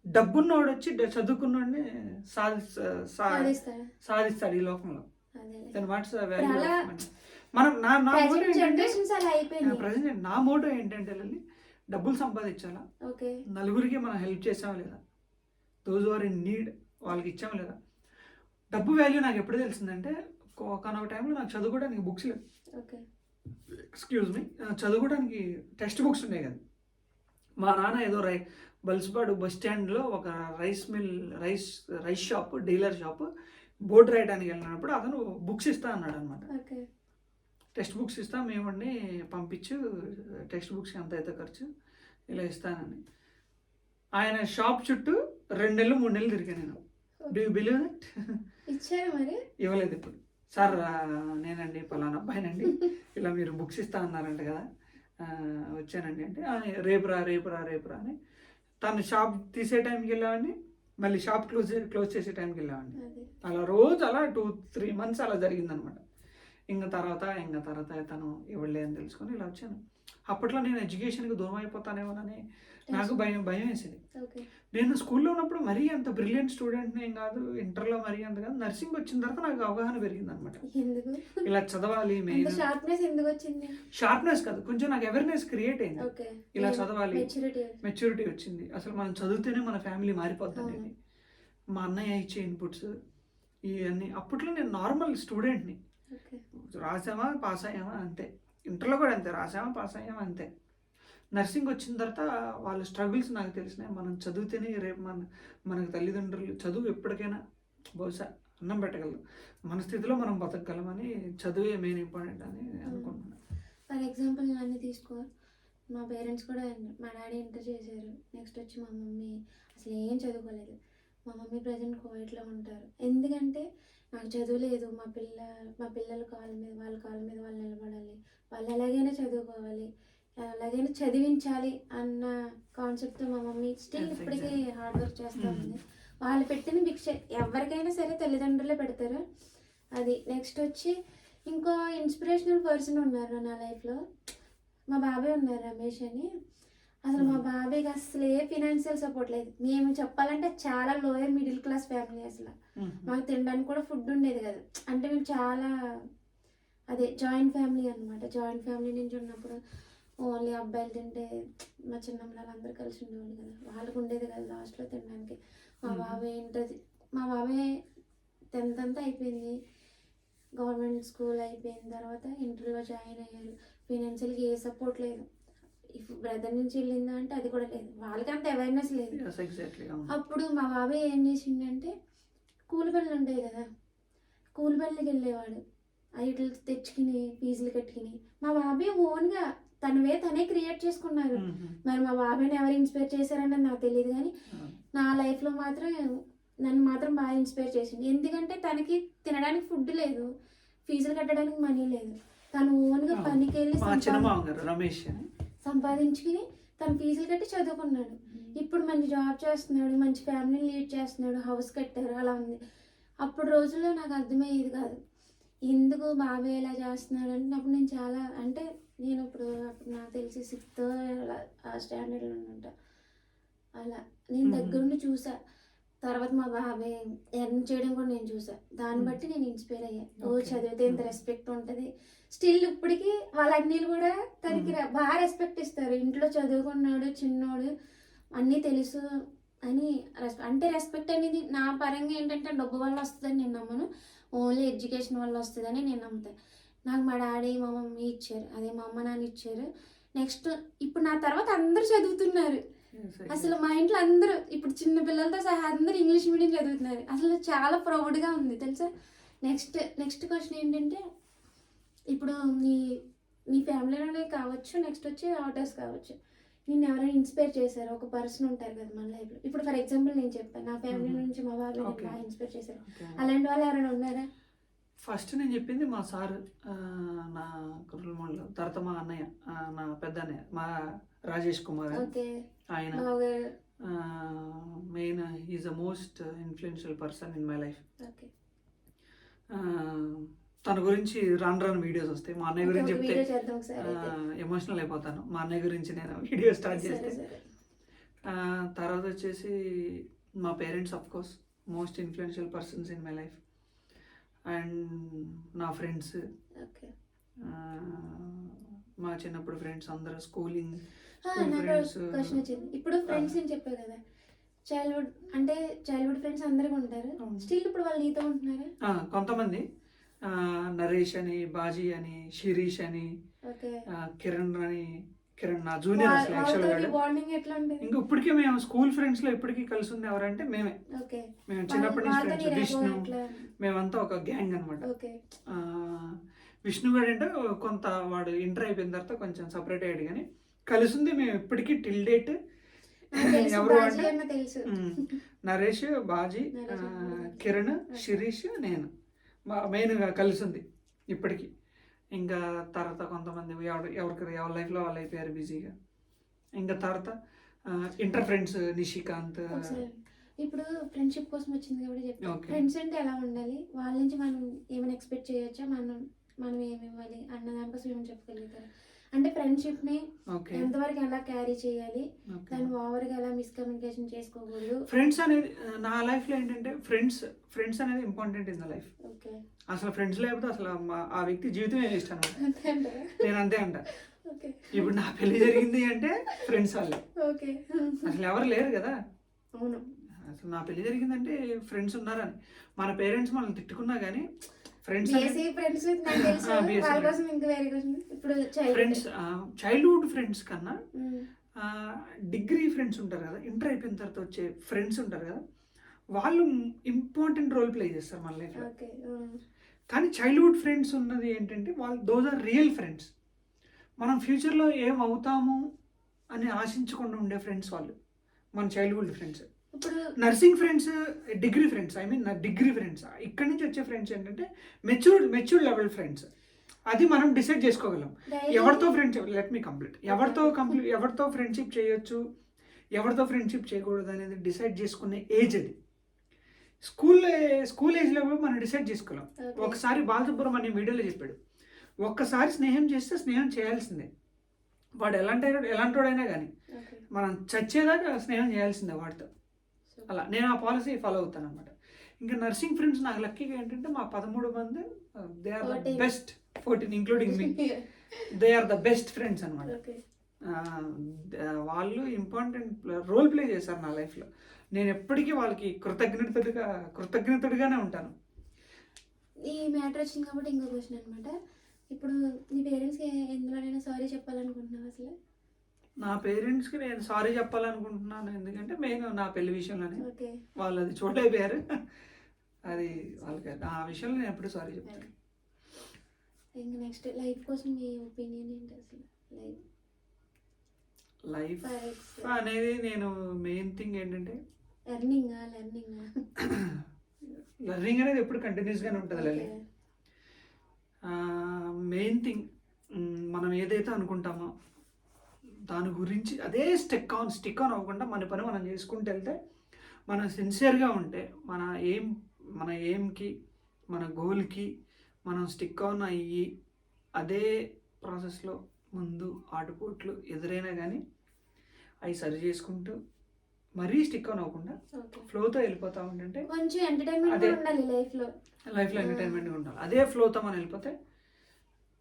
B: డబ్బున్నోడు వచ్చి చదువుకున్నోడిని సాధి సా-
A: సాధిస్తారా
B: సాధిస్తాడు. ఈ లోకంలో. మనం నా నా మోటో ఏంటంటే ప్రజెంట్ నా మోటో ఏంటంటే లల్లి, డబ్బులు సంపాదించాలా? నలుగురికి మనం హెల్ప్ చేసామా లేదా? దోజ్ ఆర్ ఇన్ నీడ్ వాళ్ళకి ఇచ్చామా లేదా? డబ్బు వాల్యూ నాకు ఎప్పుడు తెలిసిందంటే ఒకనొక టైంలో నాకు చదువుకోవడానికి బుక్స్ లేవు.
A: ఓకే.
B: ఎక్స్క్యూజ్ మీ చదువుకోవడానికి టెక్స్ట్ బుక్స్ ఉన్నాయి కదా. మా నాన్న ఏదో రై బల్స్పాడు బస్ స్టాండ్లో ఒక rice mill rice rice shop dealer shop board రాయడానికి వెళ్ళినప్పుడు అతను బుక్స్ ఇస్తా అన్నాడు అనమాట టెక్స్ట్ బుక్స్ ఇస్తా మేమండి పంపించు టెక్స్ట్ బుక్స్ ఎంత అయితే ఖర్చు ఇలా ఇస్తానని. ఆయన షాప్ చుట్టూ రెండు నెలలు మూడు నెలలు తిరిగా నేను. డూ యూ బిలీవ్ దట్
A: ఇచ్చారా మరి?
B: ఇవ్వలేదు ఇప్పుడు. సార్ నేనండి పలానా అబ్బాయినండి. ఇలా మీరు బుక్స్ ఇస్తా అన్నారంట కదా వచ్చానండి అంటే "ఆ, రేపు రా రేపు రా రేపు రా అని. తను షాప్ తీసే టైంకి వెళ్ళామండి మళ్ళీ షాప్ క్లోజ్ క్లోజ్ చేసే టైంకి వెళ్ళామండి అలా రోజు అలా టూ త్రీ మంత్స్ అలా జరిగిందనమాట. ఇంకా తర్వాత ఇంకా తర్వాత తను ఇవ్వలే అని తెలుసుకొని ఇలా వచ్చాను. అప్పట్లో నేను ఎడ్యుకేషన్కి దూరం అయిపోతానేమోనని నాకు భయం భయం వేసేది. నేను స్కూల్లో ఉన్నప్పుడు మరీ అంత బ్రిలియంట్ స్టూడెంట్ ఏం కాదు ఇంటర్లో మరీ అంత కాదు నర్సింగ్ వచ్చిన తర్వాత నాకు అవగాహన పెరిగింది అనమాట ఇలా చదవాలి
A: షార్ప్నెస్
B: కాదు కొంచెం నాకు అవేర్నెస్ క్రియేట్ అయింది. ఇలా చదవాలి.
A: మెచ్యూరిటీ
B: వచ్చింది. అసలు మనం చదివితేనే మన ఫ్యామిలీ మారిపోద్ది అనేది మా అన్నయ్య ఇచ్చే ఇన్పుట్స్ ఇవన్నీ. అప్పట్లో నేను నార్మల్ స్టూడెంట్ని రాసామా పాస్ అయ్యామా అంతే. ఇంటర్లో కూడా అంతే రాసామా పాస్ అయ్యామా అంతే. నర్సింగ్ వచ్చిన తర్వాత వాళ్ళ స్ట్రగుల్స్ నాకు తెలిసినాయి. మనం చదివితేనే రేపు మన మనకు తల్లిదండ్రులు చదువు ఎప్పటికైనా బహుశా అన్నం పెట్టగలరు మన స్థితిలో మనం బతకగలమని చదువే మెయిన్ ఇంపార్టెంట్ అని అనుకుంటున్నాను.
A: ఫర్ ఎగ్జాంపుల్ నన్ను తీసుకో. మా పేరెంట్స్ కూడా మా డాడీ ఇంటర్ చేశారు. నెక్స్ట్ వచ్చి మా మమ్మీ అసలు ఏం చదువుకోలేదు. మా మమ్మీ ప్రజెంట్ కోవిడ్లో ఉంటారు. ఎందుకంటే నాకు చదువు లేదు. మా పిల్ల మా పిల్లల కాళ్ళ మీద వాళ్ళ కాళ్ళ మీద వాళ్ళు నిలబడాలి. వాళ్ళు ఎలాగైనా చదువుకోవాలి ఎలాగైనా చదివించాలి అన్న కాన్సెప్ట్తో మా మమ్మీ స్టిల్ ఇప్పటికీ. హార్డ్ వర్క్ చేస్తూ ఉంది. వాళ్ళు పెట్టిన భిక్ష ఎవరికైనా సరే తల్లిదండ్రులే పెడతారు. అది నెక్స్ట్ వచ్చి ఇంకో ఇన్స్పిరేషనల్ పర్సన్ ఉన్నారు నా లైఫ్లో మా బాబాయ్ ఉన్నారు రమేష్ అని. అసలు మా బాబాయ్కి అసలు ఏ ఫినాన్షియల్ సపోర్ట్ లేదు. మేము చెప్పాలంటే చాలా లోయర్ మిడిల్ క్లాస్ ఫ్యామిలీ అసలు. మాకు తినడానికి కూడా ఫుడ్ ఉండేది కదా. అంటే మేము చాలా అదే జాయింట్ ఫ్యామిలీ అన్నమాట. జాయింట్ ఫ్యామిలీ నుంచి ఉన్నప్పుడు ఓన్లీ అబ్బాయిలు తింటే మా చిన్నమ్మలు అందరూ కలిసి ఉండేవాళ్ళు కదా. వాళ్ళకు ఉండేది కదా లాస్ట్లో తినడానికి. మా. బాబాయ్ ఇంటది మా బాబాయ్ టెన్త్ అంతా అయిపోయింది. గవర్నమెంట్ స్కూల్ అయిపోయిన తర్వాత ఇంటర్లో జాయిన్ అయ్యారు. ఫినాన్షియల్గా ఏ సపోర్ట్ లేదు. ఇఫ్ బ్రదర్ నుంచి వెళ్ళిందా అంటే అది కూడా లేదు. వాళ్ళకి అంత అవేర్నెస్ లేదు అప్పుడు మా బాబాయ్ ఏం చేసిండంటే కూలి పనులు ఉంటాయి కదా. కూలి పనులకి వెళ్ళేవాడు. ఐటలు తెచ్చుకుని ఫీజులు కట్టుకుని. మా బాబాయ్ ఓన్గా తనవే తనే క్రియేట్ చేసుకున్నారు. మరి మా బాబాయ్ని ఎవరు ఇన్స్పైర్ చేశారన్నది నాకు తెలియదు కానీ నా లైఫ్లో మాత్రం నన్ను మాత్రం బాగా ఇన్స్పైర్ చేసింది ఎందుకంటే తనకి తినడానికి ఫుడ్ లేదు ఫీజులు కట్టడానికి మనీ లేదు. తను ఓన్గా. పనికి వెళ్ళి సంపాదించుకుని తను ఫీజులు కట్టి చదువుకున్నాడు. ఇప్పుడు మంచి జాబ్ చేస్తున్నాడు మంచి ఫ్యామిలీ లీడ్ చేస్తున్నాడు హౌస్ కట్టారు అలా ఉంది. అప్పుడు రోజుల్లో నాకు అర్థమయ్యేది కాదు. ఎందుకు బాబాయ్ ఇలా చేస్తున్నాడు అంటే అప్పుడు నేను చాలా అంటే నేను ఇప్పుడు అప్పుడు నాకు తెలిసి సిక్స్త్ ఆ స్టాండర్డ్లో ఉంటా అలా నేను. దగ్గరుండి చూసా తర్వాత మా బాబాయ్ ఎర్న్ చేయడం కూడా నేను చూసా దాన్ని. బట్టి నేను ఇన్స్పైర్ అయ్యా ఓ. చదివితే ఇంత. రెస్పెక్ట్ ఉంటుంది స్టిల్ ఇప్పటికీ వాళ్ళ అన్నీలు కూడా తనకి బాగా రెస్పెక్ట్ ఇస్తారు ఇంట్లో చదువుకున్నాడు చిన్నోడు అన్నీ తెలుసు అని రెస్పెక్ట్ అంటే రెస్పెక్ట్ అనేది నా పరంగా ఏంటంటే డబ్బు వల్ల వస్తుందని నేను నమ్మను ఓన్లీ ఎడ్యుకేషన్ వల్ల వస్తుందని నేను నమ్ముతాను నాకు మా డాడీ మా మమ్మీ ఇచ్చారు. అదే మా అమ్మ నాన్న ఇచ్చారు. నెక్స్ట్ ఇప్పుడు నా తర్వాత అందరూ చదువుతున్నారు. అసలు మా ఇంట్లో అందరూ ఇప్పుడు చిన్న పిల్లలతో సహా అందరూ ఇంగ్లీష్ మీడియం చదువుతున్నారు. అసలు చాలా ప్రౌడ్గా ఉంది తెలుసా? నెక్స్ట్ నెక్స్ట్ క్వశ్చన్ ఏంటంటే ఇప్పుడు నీ నీ ఫ్యామిలీలోనే కావచ్చు నెక్స్ట్ వచ్చి ఆటర్స్ కావచ్చు. నేను ఎవరైనా ఇన్స్పైర్ చేశారు? ఒక పర్సన్ ఉంటారు కదా మన లైఫ్లో ఇప్పుడు ఫర్ ఎగ్జాంపుల్ నేను చెప్పాను నా ఫ్యామిలీ. నుంచి మా. బాగా ఇన్స్పైర్ చేశారు. అలాంటి వాళ్ళు ఎవరైనా ఉన్నారా?
B: ఫస్ట్ నేను చెప్పింది మా సార్ నా రోల్ మోడల్ తర్వాత మా అన్నయ్య నా పెద్ద అన్నయ్య మా రాజేష్ కుమార్
A: ఓకే.
B: ఆయన. Main is the most influential person in my life తన గురించి రాను రాను వీడియోస్ వస్తాయి. మా అన్నయ్య గురించి చెప్తే. ఎమోషనల్ అయిపోతాను. మా అన్నయ్య గురించి నేను వీడియో స్టార్ట్ చేస్తే. తర్వాత వచ్చేసి మా parents of course most influential persons in my life and నా ఫ్రెండ్స్
A: ఓకే.
B: మా చిన్నప్పుడు ఫ్రెండ్స్ అందరూ స్కూలింగ్
A: ఇప్పుడు ఫ్రెండ్స్ అని చెప్పావు కదా చైల్డ్హుడ్ అంటే చైల్డ్హుడ్ ఫ్రెండ్స్ అందరూ ఉంటారు. స్టిల్ ఇప్పుడు వాళ్ళు నీతో ఉంటున్నారా?
B: కొంతమంది. నరేష్ అని బాజీ అని శిరీష్ అని కిరణ్ అని కిరణ్ నా జూనియర్ అసలు యాక్చువల్ ఇంకా ఇప్పటికీ మేము స్కూల్ ఫ్రెండ్స్లో ఇప్పటికీ కలిసి ఉంది ఎవరంటే మేమే. మేము చిన్నప్పటి నుంచి ఫ్రెండ్స్ విష్ణు మేమంతా ఒక గ్యాంగ్ అనమాట విష్ణు గారు అంటే కొంత వాడు ఇంటర్ అయిపోయిన తర్వాత కొంచెం సపరేట్ అయ్యాడు కానీ కలిసి ఉంది మేము ఇప్పటికీ టిల్ డేట్ ఎవరు అంటే నరేష్ బాజీ. కిరణ్ శిరీష్ నేను. మెయిన్గా కలిసి ఉంది ఇప్పటికీ. ఇంకా తర్వాత కొంతమంది ఎవరు ఎవరికి ఎవరి లైఫ్లో వాళ్ళు అయిపోయారు బిజీగా. ఇంకా తర్వాత ఇంటర్ ఫ్రెండ్స్ నిషికాంత్
A: ఇప్పుడు ఫ్రెండ్షిప్ కోసం వచ్చింది కాబట్టి చెప్పి. ఫ్రెండ్స్ అంటే ఎలా ఉండాలి? వాళ్ళ నుంచి మనం ఏమైనా ఎక్స్పెక్ట్ చేయొచ్చా? మనం మనం ఏమి ఇవ్వాలి? అన్న దానికోసం ఏమైనా చెప్పగలుగుతారు? అంటే
B: ఫ్రెండ్షిప్ని
A: ఎంతవరకు ఎలా క్యారీ చేయాలి? దాన్ని ఓవర్గా ఎలా మిస్కమ్యూనికేషన్ చేసుకోకూడదు?
B: ఫ్రెండ్స్ అనేది నా లైఫ్లో ఏంటంటే ఫ్రెండ్స్ ఫ్రెండ్స్ అనేది important in the life
A: okay
B: అసలు ఫ్రెండ్స్ లేకపోతే అసలు ఆ వ్యక్తి అనమాట
A: అంతే అంటారా
B: నేను అంతే అంట.
A: ఓకే
B: ఇప్పుడు నా పెళ్ళి జరిగింది అంటే ఫ్రెండ్స్ వాళ్ళే.
A: ఓకే
B: అసలు ఎవరు లేరు కదా?
A: అవును.
B: అసలు నా పెళ్ళి జరిగిందంటే ఫ్రెండ్స్ ఉన్నారని. మన పేరెంట్స్ మనల్ని తిట్టుకున్నా కానీ ఫ్రెండ్స్
A: బీఎస్సీ ఫ్రెండ్స్ నాకు తెలుసు.
B: ఆ, BSc
A: వాళ్ళ
B: friends.
A: కోసం ఇంకా వేరే క్వశ్చన్ ఇప్పుడు
B: ఫ్రెండ్స్ చైల్డ్హుడ్ ఫ్రెండ్స్ కన్నా డిగ్రీ ఫ్రెండ్స్ ఉంటారు కదా ఇంటర్ అయిపోయిన తర్వాత వచ్చే ఫ్రెండ్స్ ఉంటారు కదా వాళ్ళు ఇంపార్టెంట్ రోల్ ప్లే చేస్తారు మన లైఫ్లో
A: ఓకే
B: కానీ చైల్డ్హుడ్ ఫ్రెండ్స్ ఉన్నది ఏంటంటే వాళ్ళు దోస్ ఆర్ రియల్ ఫ్రెండ్స్ మనం ఫ్యూచర్లో ఏం అవుతాము అని ఆశించకుండా ఉండే ఫ్రెండ్స్ వాళ్ళు మన చైల్డ్హుడ్ ఫ్రెండ్స్
A: ఇప్పుడు
B: nursing friends degree friends I mean degree friends ఇక్కడి నుంచి వచ్చే ఫ్రెండ్స్ ఏంటంటే మెచ్యూర్డ్ మెచ్యూర్డ్ లెవెల్ ఫ్రెండ్స్ అది మనం డిసైడ్ చేసుకోగలం. ఎవరితో ఫ్రెండ్షిప్ లెట్ మీ కంప్లీట్ ఎవరితో కంప్లీట్ ఎవరితో ఫ్రెండ్షిప్ చేయొచ్చు? ఎవరితో ఫ్రెండ్షిప్ చేయకూడదు అనేది డిసైడ్ చేసుకునే ఏజ్ అది. స్కూల్ స్కూల్ ఏజ్లో మనం డిసైడ్ చేసుకోలేం. ఒకసారి బాలసుబ్రహ్మణ్యం వీడియోలో చెప్పాడు. ఒక్కసారి స్నేహం చేస్తే స్నేహం చేయాల్సిందే. వాడు ఎలాంటి ఎలాంటోడైనా కానీ
A: Okay.
B: మనం చచ్చేదాకా స్నేహం చేయాల్సిందే వాడితో. అలా. నేను ఆ పాలసీ ఫాలో అవుతాను అనమాట ఇంకా నర్సింగ్ ఫ్రెండ్స్ నాకు లక్కీగా ఏంటంటే మా పదమూడు మంది they are the
A: 14.
B: Best fourteen including me they are the best friends అనమాట. వాళ్ళు ఇంపార్టెంట్ రోల్ ప్లే చేశారు నా లైఫ్లో నేను ఎప్పటికీ వాళ్ళకి కృతజ్ఞతగా కృతజ్ఞతడిగానే ఉంటాను.
A: ఈ మ్యాటర్ వచ్చింది కాబట్టి ఇంకో క్వశ్చన్ అనమాట ఇప్పుడు నీ పేరెంట్స్కి ఎందులోనైనా సారీ చెప్పాలనుకుంటున్నావు అసలు?
B: నా పేరెంట్స్కి నేను సారీ చెప్పాలనుకుంటున్నాను. ఎందుకంటే మెయిన్ నా పెళ్ళి విషయంలోనే వాళ్ళు అది చూడలేకపోయారు. అది వాళ్ళకి ఆ విషయంలో నేను ఎప్పుడు సారీ చెప్తాను
A: ఇంకా నెక్స్ట్ లైఫ్ కోసం నీ ఒపీనియన్ ఏంటి అసలు? లైఫ్.
B: లైఫ్. అనేది నేను మెయిన్ థింగ్ ఏంటంటే
A: ఎర్నింగ్ లెర్నింగ్?
B: లర్నింగ్ అనేది ఎప్పుడు కంటిన్యూస్గానే ఉంటుంది లలి మెయిన్ థింగ్ మనం ఏదైతే అనుకుంటామో దాని గురించి అదే స్టిక్ ఆన్ స్టిక్ ఆన్ అవ్వకుండా మన పని మనం చేసుకుంటూ వెళ్తే మనం సిన్సియర్గా ఉంటే మన ఏం మన ఎయిమ్కి మన గోల్కి మనం స్టిక్ ఆన్ అయ్యి అదే ప్రాసెస్లో ముందు ఆటుపోట్లు ఎదురైనా కానీ అవి సరి చేసుకుంటూ మరీ స్టిక్ ఆన్ అవ్వకుండా ఫ్లోతో వెళ్ళిపోతా ఉంటుంటే
A: కొంచెం ఎంటర్టైన్మెంట్. ఉండాలి లైఫ్లో
B: లైఫ్లో ఎంటర్టైన్మెంట్గా ఉండాలి అదే ఫ్లోతో మనం వెళ్ళిపోతే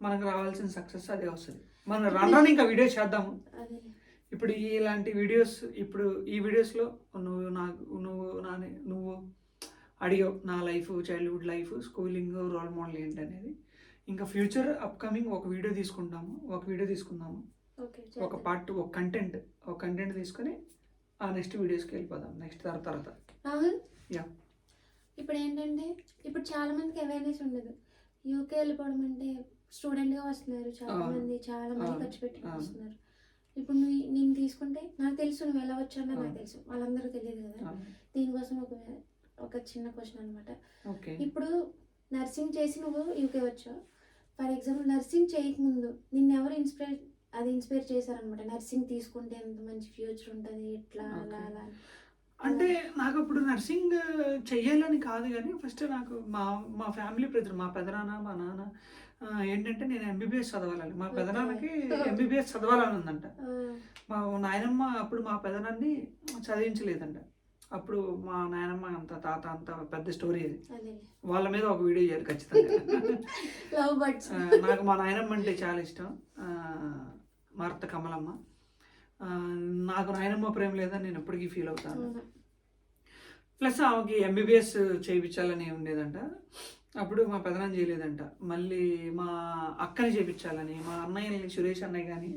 B: మనకు రావాల్సిన సక్సెస్ అదే వస్తుంది. మనం రన్ ఇంకా వీడియో చేద్దాము. ఇప్పుడు ఇలాంటి వీడియోస్ ఇప్పుడు ఈ వీడియోస్లో నువ్వు నాకు నువ్వు నా నువ్వు అడిగావు నా life childhood life schooling role model ఏంటి అనేది ఇంకా ఫ్యూచర్ అప్కమింగ్ ఒక వీడియో తీసుకుంటాము ఒక వీడియో తీసుకుందాము. ఒక పార్ట్ ఒక కంటెంట్ ఒక కంటెంట్ తీసుకొని ఆ నెక్స్ట్ వీడియోస్కి వెళ్ళిపోదాం నెక్స్ట్ తర్వాత తర్వాత
A: రాహుల్?
B: Yeah.
A: ఇప్పుడు ఏంటంటే ఇప్పుడు చాలా మందికి అవేర్నెస్ ఉండదు. యూకే వెళ్ళిపోవడం అంటే స్టూడెంట్గా వస్తున్నారు చాలా. మంది చాలా మంది. ఖర్చు పెట్టి. వస్తున్నారు ఇప్పుడు నేను తీసుకుంటే నాకు తెలుసు నువ్వు ఎలా వచ్చానో నాకు. తెలుసు వాళ్ళందరూ తెలియదు కదా దీనికోసం ఒక ఒక చిన్న క్వశ్చన్ అనమాట ఇప్పుడు నర్సింగ్ చేసి నువ్వు యూకే వచ్చావు ఫర్ ఎగ్జాంపుల్ నర్సింగ్ చేయకముందు నిన్ను ఎవరు ఇన్స్పైర్ అది ఇన్స్పైర్ చేశారనమాట నర్సింగ్ తీసుకుంటే ఎంత మంచి ఫ్యూచర్ ఉంటుంది ఇట్లా అలా. అలా.
B: అంటే నాకు అప్పుడు నర్సింగ్ చెయ్యాలని కాదు కానీ ఫస్ట్ నాకు మా మా ఫ్యామిలీ ప్రెజర్ మా పెదనాన్న మా నాన్న ఏంటంటే నేను ఎంబీబీఎస్ చదవాలని. మా. పెదనాన్నకి ఎంబీబీఎస్ చదవాలని ఉందంట. మా నాయనమ్మ అప్పుడు మా పెదనాన్ని చదివించలేదంట. అప్పుడు మా నాయనమ్మ అంత తాత అంత పెద్ద స్టోరీ అది. వాళ్ళ మీద ఒక వీడియో చేయాలి ఖచ్చితంగా. నాకు మా నాయనమ్మ అంటే చాలా ఇష్టం. మార్త కమలమ్మ. నాకు నాయనమ్మ ప్రేమ లేదని నేను ఎప్పటికీ ఫీల్ అవుతాను. ప్లస్ ఆమెకి ఎంబీబీఎస్ చేయించాలని ఉండేదంట. అప్పుడు మా పెదనాన్ని చేయలేదంట. మళ్ళీ మా అక్కని చేయించాలని మా అన్నయ్యని సురేష్ అన్నయ్య కానీ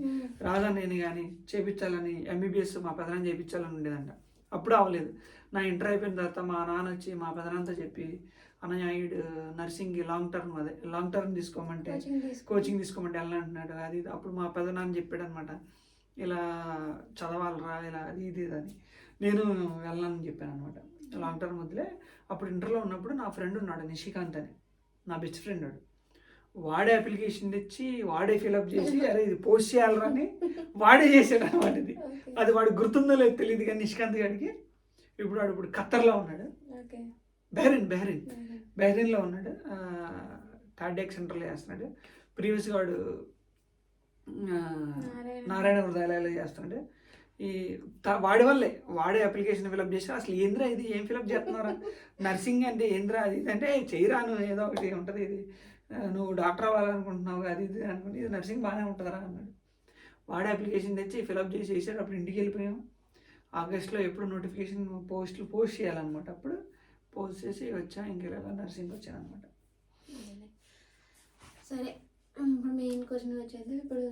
B: రాజన్నయ్యని కానీ చేయించాలని ఎంబీబీఎస్ మా పెదనాన్ని చేయించాలని ఉండేదంట. అప్పుడు అవ్వలేదు. నా ఇంటర్ అయిపోయిన తర్వాత మా నాన్న వచ్చి మా పెదనంతా చెప్పి అన్నయ్య నర్సింగ్ లాంగ్ టర్మ్ అదే లాంగ్ టర్మ్ తీసుకోమంటే
A: కోచింగ్ తీసుకో.
B: కోచింగ్ తీసుకోమంటే వెళ్ళాలంటున్నాడు అది. అప్పుడు మా పెదనాన్న చెప్పాడు అనమాట ఇలా చదవాలరా ఇలా అది ఇది అని నేను వెళ్ళాలని చెప్పాను అనమాట లాంగ్ టర్మ్ వదిలే అప్పుడు ఇంటర్లో ఉన్నప్పుడు నా ఫ్రెండ్ ఉన్నాడు నిషికాంత్ అని. నా బెస్ట్ ఫ్రెండ్ వాడు. వాడే అప్లికేషన్ తెచ్చి వాడే ఫిలప్ చేసి అరే ఇది పోస్ట్ చేయాలరా అని వాడే చేసాడు అనమాట ఇది అది వాడు గుర్తుందో లేదు తెలియదు కానీ నిషికాంత్ గారికి ఇప్పుడు వాడు ఇప్పుడు ఖత్తర్లో ఉన్నాడు. బెహ్రిన్ బెహ్రిన్ బెహ్రీన్లో ఉన్నాడు. కార్డియాక్ సెంటర్లో చేస్తున్నాడు. ప్రీవియస్గా వాడు
A: నారాయణ.
B: హృదయాలయాలు చేస్తున్నాడు ఈ వాడి వల్లే వాడే అప్లికేషన్ ఫిలప్ చేసి అసలు ఏంద్రా ఇది ఏం ఫిలప్ చేస్తున్నారా? నర్సింగ్ అంటే ఏంద్రా అది? ఇది అంటే చేయరా నువ్వు ఏదో ఒకటి ఉంటుంది ఇది. నువ్వు డాక్టర్ అవ్వాలనుకుంటున్నావు అది ఇది అనుకుంటే ఇది నర్సింగ్ బాగానే ఉంటుందిరా అన్నాడు. వాడే అప్లికేషన్ తెచ్చి ఫిలప్ చేసి చేసాడు అప్పుడు ఇంటికి వెళ్ళిపోయాం. ఆగస్ట్లో ఎప్పుడు నోటిఫికేషన్ పోస్టులు పోస్ట్ చేయాలన్నమాట. అప్పుడు పోస్ట్ చేసి వచ్చాం ఇంకెలా నర్సింగ్ వచ్చాను అనమాట.
A: సరే. ఇప్పుడు మెయిన్ క్వశ్చన్ వచ్చేది ఇప్పుడు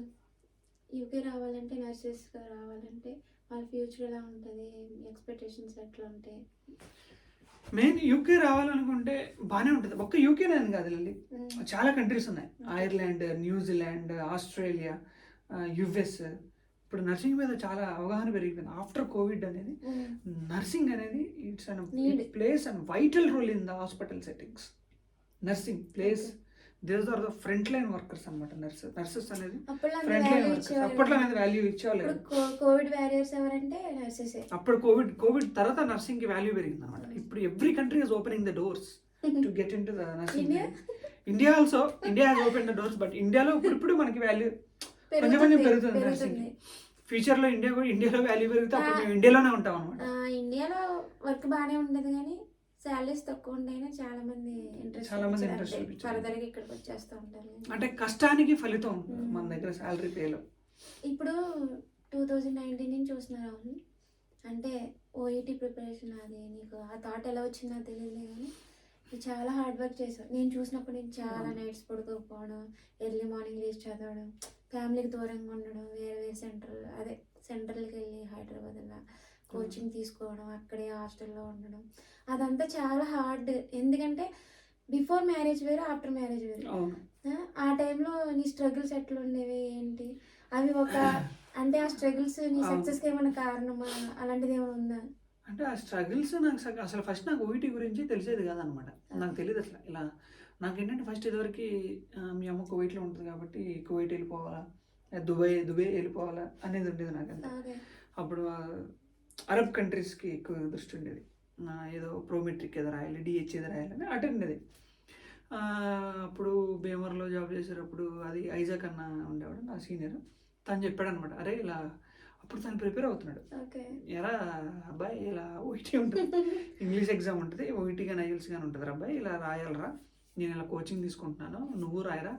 A: యూకే రావాలంటే నర్సెస్గా రావాలంటే వాళ్ళ ఫ్యూచర్ ఎలా ఉంటుంది? ఎక్స్పెక్టేషన్స్ ఎట్లా ఉంటాయి?
B: మెయిన్ యూకే రావాలనుకుంటే బాగానే ఉంటుంది. ఒక్క యూకేనే అని కాదు లల్లి చాలా కంట్రీస్ ఉన్నాయి. Ireland New Zealand Australia US ఇప్పుడు నర్సింగ్ మీద చాలా అవగాహన పెరిగిపోయింది. ఆఫ్టర్ కోవిడ్ అనేది నర్సింగ్ అనేది it's an. Place and vital role in the hospital settings nursing place these are the front line workers అనమాట నర్స్ నర్సెస్ అనేది ఫ్రంట్ లైన్ వర్కర్స్ అప్పట్లో అనేది వాల్యూ ఇచ్చేవాళ్ళు
A: కోవిడ్ వ్యారియర్స్ ఎవరంటే నర్సెస్
B: అప్పుడు కోవిడ్ కోవిడ్ తర్వాత నర్సింగ్కి వాల్యూ పెరిగింది అనమాట ఇప్పుడు every country is opening the doors to get in to the nursing? India also India has open the doors but ఇండియాలో ఇప్పుడు ఇప్పుడు మనకి వాల్యూ కొంచెం కొంచెం పెరుగుతుంది కి. ఫ్యూచర్లో ఇండియా కూడా ఇండియాలో వాల్యూ పెరిగితే అప్పుడు మేము ఇండియాలోనే ఉంటాం అనమాట
A: ఇండియాలో వర్క్ బాగానే ఉండదు కానీ శాలరీస్ తక్కువ ఉంటాయని చాలా మంది ఇంట్రెస్ట్
B: చాలా మంది చూపించారు.
A: ఫర్దర్గా ఇక్కడికి వచ్చేస్తూ ఉంటారు
B: అంటే కష్టానికి ఫలితం. మన దగ్గర శాలరీ పేలో
A: ఇప్పుడు టూ థౌజండ్ నైన్టీన్ నుంచి చూస్తున్నా రాహుల్ అంటే ఓఈటీ ప్రిపరేషన్ అది నీకు ఆ థాట్ ఎలా వచ్చిందో తెలియదు కానీ చాలా హార్డ్ వర్క్ చేసావు నేను చూసినప్పుడు నేను చాలా. నైట్స్ పడుకోకపోవడం ఎర్లీ మార్నింగ్ లేచి చదవడం ఫ్యామిలీకి దూరంగా ఉండడం వేరే వేరే సెంటర్ అదే సెంటర్కి వెళ్ళి హైదరాబాద్ అలా కోచింగ్ తీసుకోవడం అక్కడే హాస్టల్లో ఉండడం. అదంతా చాలా హార్డ్. ఎందుకంటే బిఫోర్ మ్యారేజ్ వేరు ఆఫ్టర్ మ్యారేజ్ వేరు. ఆ, టైంలో నీ స్ట్రగుల్స్ ఎట్లా ఉండేవి ఏంటి? అవి ఒక అంటే ఆ స్ట్రగుల్స్ నీ. సక్సెస్కి ఏమైనా కారణమా? అలాంటిది ఏమైనా ఉందా?
B: అంటే ఆ స్ట్రగుల్స్ నాకు అసలు ఫస్ట్ నాకు ఓయిటీ గురించి తెలిసేది కాదనమాట. నాకు తెలియదు అసలు ఇలా. నాకు ఏంటంటే ఫస్ట్ ఇదివరకు మీ అమ్మ కువైట్లో ఉంటుంది కాబట్టి కువైట్ వెళ్ళిపోవాలా దుబాయ్ దుబాయ్ వెళ్ళిపోవాలా అనేది ఉండేది నాకు అప్పుడు అరబ్ కంట్రీస్కి ఎక్కువ దృష్టి ఉండేది. ఏదో ప్రోమెట్రిక్ ఏదో రాయాలి డిహెచ్ ఏదో రాయాలని అటు ఉండేది. ఆ, అప్పుడు బేమర్లో జాబ్ చేసేటప్పుడు అది ఐజాక్ అన్న ఉండేవాడు నా సీనియర్. తను చెప్పాడు అనమాట అరే ఇలా అప్పుడు తను ప్రిపేర్ అవుతున్నాడు.
A: ఓకే.
B: ఎరా అబ్బాయి ఇలా ఓయిటీ ఉంటుంది. ఇంగ్లీష్ ఎగ్జామ్ ఉంటుంది ఓయిటీ కానీ ఐఎల్స్ కానీ ఉంటుంది అబ్బాయి ఇలా రాయాలరా. నేను ఇలా కోచింగ్ తీసుకుంటున్నాను నువ్వు రాయరా.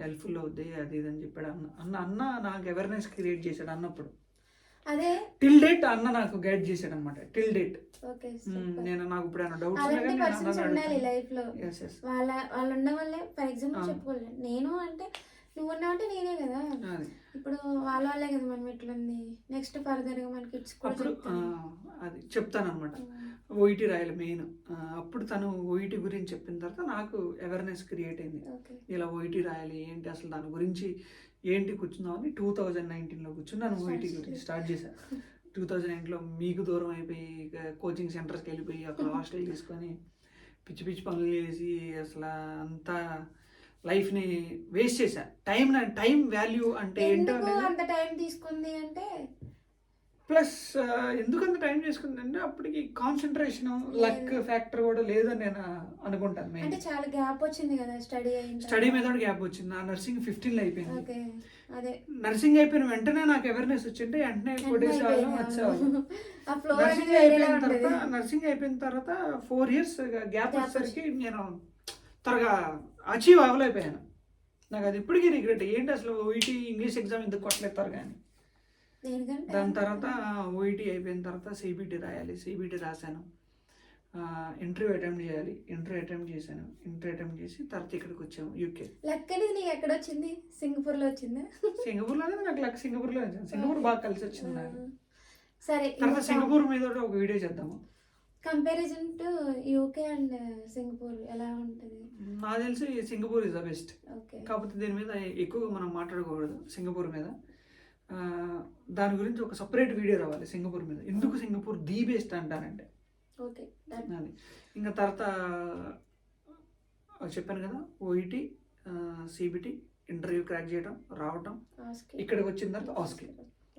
B: హెల్ప్ఫుల్ అవుద్ది అది ఇది అని చెప్పాడు అన్న అన్న అన్న నాకు అవేర్నెస్ క్రియేట్ చేశాడు అన్నప్పుడు.
A: అదే
B: టిల్ డేట్ అన్న నాకు గైడ్ చేశాడు అనమాట టిల్ డేట్
A: ఓకే
B: నేను నాకు ఇప్పుడు ఏమైనా డౌట్స్
A: అలాంటి పర్సన్స్ ఉండాలి లైఫ్లో.
B: ఎస్ ఎస్
A: వాళ్ళ వాళ్ళు ఉండడం వల్లే ఫర్ ఎగ్జాంపుల్
B: ఆ.
A: చెప్పుకోలేదు నేను అంటే నువ్వు ఉన్నావు అంటే నేనే కదా.
B: అది.
A: ఇప్పుడు వాళ్ళ వాళ్ళే కదా మనం ఎట్లుంది? నెక్స్ట్ ఫర్దర్గా మన కిడ్స్ కూడా
B: అప్పుడు. అది చెప్తాను అనమాట. ఓయిటీ రాయాలి మెయిన్ అప్పుడు తను ఓయిటీ గురించి చెప్పిన తర్వాత నాకు అవేర్నెస్ క్రియేట్ అయింది. ఇలా ఓయిటీ రాయాలి ఏంటి అసలు దాని గురించి ఏంటి కూర్చుందామని టూ థౌజండ్ నైన్టీన్లో కూర్చున్నాను ఓయిటీ గురించి స్టార్ట్ చేశాను టూ థౌజండ్ నైన్లో మీకు దూరం అయిపోయి కోచింగ్ సెంటర్స్కి వెళ్ళిపోయి అక్కడ హాస్టల్ తీసుకొని పిచ్చి పిచ్చి పనులు చేసి అసలు అంతా లైఫ్ని వేస్ట్ చేశా. టైం టైం వాల్యూ అంటే ఏంటో
A: అంత టైం తీసుకుంది అంటే
B: ప్లస్ ఎందుకు అంత టైం చేసుకుందంటే అప్పటికి కాన్సన్ట్రేషన్ లక్ ఫ్యాక్టర్ కూడా లేదని నేను అనుకుంటాను
A: అంటే చాలా గ్యాప్ వచ్చింది కదా స్టడీ
B: స్టడీ మీద కూడా గ్యాప్ వచ్చింది. నా నర్సింగ్ ఫిఫ్టీన్లో అయిపోయింది.
A: ఓకే అదే.
B: నర్సింగ్ అయిపోయిన వెంటనే నాకు అవేర్నెస్ వచ్చింటే వెంటనే కొట్టేసేవాళ్ళం వచ్చేవాళ్ళం.
A: ఆ ఫ్లో
B: నర్సింగ్ అయిపోయిన తర్వాత నర్సింగ్ అయిపోయిన తర్వాత ఫోర్ ఇయర్స్ గ్యాప్ వచ్చేసరికి నేను త్వరగా అచీవ్ అవ్వలేకపోయాను. నాకు అది ఇప్పటికీ రిగ్రెట్ ఏంటి అసలు ఓఈటీ ఇంగ్లీష్ ఎగ్జామ్ ఎందుకు కొట్టలేదు త్వరగా అని దాని తర్వాత ఓఈటీ అయిపోయిన తర్వాత సిబిటి రాయాలి. సిబిటి రాశాను. ఇంటర్వ్యూ అటెంప్ట్ చేయాలి. ఇంటర్వ్యూ అటెంప్ట్ చేశాను. ఇంటర్వ్యూ అటెంప్ట్ చేసి తర్వాత ఇక్కడికి వచ్చాము యూకే
A: లక్ అనేది నీకు ఎక్కడ వచ్చింది? సింగపూర్లో వచ్చిందా?
B: సింగపూర్లోనే నాకు లక్ సింగపూర్లో వచ్చాను సింగపూర్ బాగా కలిసి వచ్చింది నాకు.
A: సరే
B: తర్వాత సింగపూర్ మీద ఒక వీడియో చేద్దాము.
A: Comparison to UK and Singapore ఎలా ఉంటుంది?
B: నాకు తెలిసి Singapore is the best
A: okay
B: కాకపోతే దీని మీద ఎక్కువగా మనం మాట్లాడకూడదు సింగపూర్ మీద. దాని గురించి ఒక సపరేట్ వీడియో రావాలి సింగపూర్ మీద. ఎందుకు సింగపూర్ ది బెస్ట్ అంటానంటే.
A: ఓకే
B: అది. ఇంకా తర్వాత చెప్పాను కదా ఓఈటీ సిబిటి ఇంటర్వ్యూ క్రాక్ చేయడం రావటం. ఇక్కడికి వచ్చిన తర్వాత OSCE.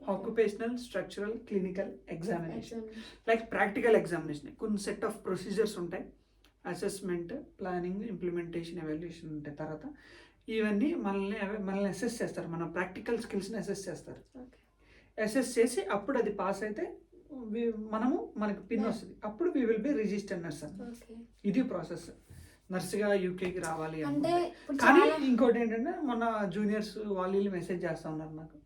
B: Occupational structural clinical examination like practical examination కొన్ని సెట్ ఆఫ్ ప్రొసీజర్స్ ఉంటాయి. అసెస్మెంట్ ప్లానింగ్ ఇంప్లిమెంటేషన్ ఎవాల్యుయేషన్ ఉంటాయి తర్వాత. ఇవన్నీ మనల్ని మనల్ని అసెస్ చేస్తారు. మన ప్రాక్టికల్ స్కిల్స్ని అసెస్ చేస్తారు. అసెస్ చేసి అప్పుడు అది పాస్ అయితే మనము మనకు పిన్. వస్తుంది. అప్పుడు we will be register nurse అని. ఇది ప్రాసెస్ నర్స్గా యూకేకి రావాలి
A: అంటే
B: కానీ ఇంకోటి ఏంటంటే మొన్న జూనియర్స్ వాళ్ళు మెసేజ్ చేస్తా ఉన్నారు నాకు.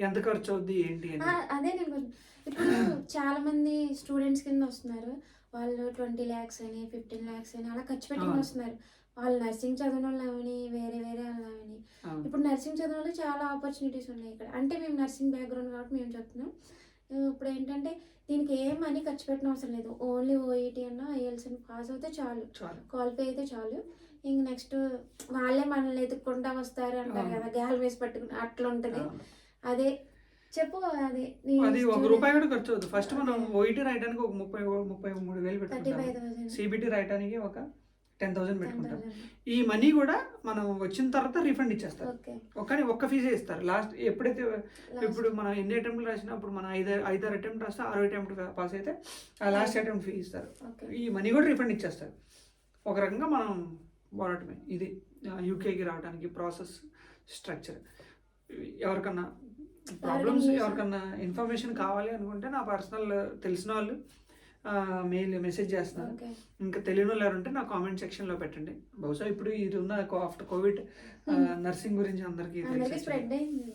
B: ఎంత ఖర్చు అవుద్ది ఏంటి అని.
A: అదే నేను ఇప్పుడు చాలా మంది స్టూడెంట్స్ కింద వస్తున్నారు. వాళ్ళు ట్వంటీ ల్యాక్స్ అని ఫిఫ్టీన్ ల్యాక్స్ అని అలా ఖర్చు పెట్టుకుని. వస్తున్నారు. వాళ్ళు నర్సింగ్ చదివిన వాళ్ళు అవని వేరే వేరే వాళ్ళు అవని.
B: అవును.
A: ఇప్పుడు నర్సింగ్ చదివిన వాళ్ళు చాలా ఆపర్చునిటీస్ ఉన్నాయి ఇక్కడ. అంటే మేము నర్సింగ్ బ్యాక్గ్రౌండ్ కాబట్టి మేము చెప్తున్నాం. ఇప్పుడు ఏంటంటే దీనికి ఏం మనీ ఖర్చు పెట్టిన అవసరం లేదు. ఓన్లీ ఓఈటీ అన్న ఐఎల్స్ అని పాస్ అవుతే చాలు.
B: చాలు.
A: క్వాలిఫై అయితే చాలు. ఇంక నెక్స్ట్ వాళ్ళే మనల్ని ఎత్తుక్కుంటా వస్తారు అంటారు. కదా గ్యాల్ వేసి పట్టుకుని అట్లా ఉంటుంది. అదే చెప్పు అదే
B: అది ఒక రూపాయి కూడా ఖర్చు అవుతుంది ఫస్ట్ మనం ఓఈటీ రాయడానికి ఒక ముప్పై ముప్పై మూడు వేలు పెట్టుకుంటాం సిబిటి రాయడానికి ఒక టెన్ థౌసండ్ పెట్టుకుంటాం. ఈ మనీ కూడా మనం వచ్చిన తర్వాత రీఫండ్ ఇచ్చేస్తారు. ఒక్కని ఒక్క ఫీజే ఇస్తారు. లాస్ట్ ఎప్పుడైతే ఇప్పుడు మనం ఎన్ని అటెంప్ట్లు రాసినప్పుడు మనం ఐదు ఐదారు అటెంప్ట్ రాస్తే ఆరో అటెంప్ట్ పాస్ అయితే ఆ లాస్ట్ అటెంప్ట్ ఫీ ఇస్తారు. ఈ మనీ కూడా రీఫండ్ ఇచ్చేస్తారు. ఒక రకంగా మనం వాడటమే. ఇది యూకేకి రావడానికి ప్రాసెస్ స్ట్రక్చర్ ఎవరికన్నా ప్రాబ్లమ్స్ ఎవరికన్నా ఇన్ఫర్మేషన్ కావాలి అనుకుంటే నా పర్సనల్ తెలిసిన వాళ్ళు మెయిల్ మెసేజ్ చేస్తున్నారు.
A: ఓకే.
B: ఇంకా తెలియని వాళ్ళు ఎవరుంటే నా కామెంట్ సెక్షన్లో పెట్టండి. బహుశా ఇప్పుడు ఇది ఉన్న ఆఫ్టర్ కోవిడ్ నర్సింగ్ గురించి
A: అందరికీ
B: తెలిసి
A: స్ప్రెడ్ అయింది.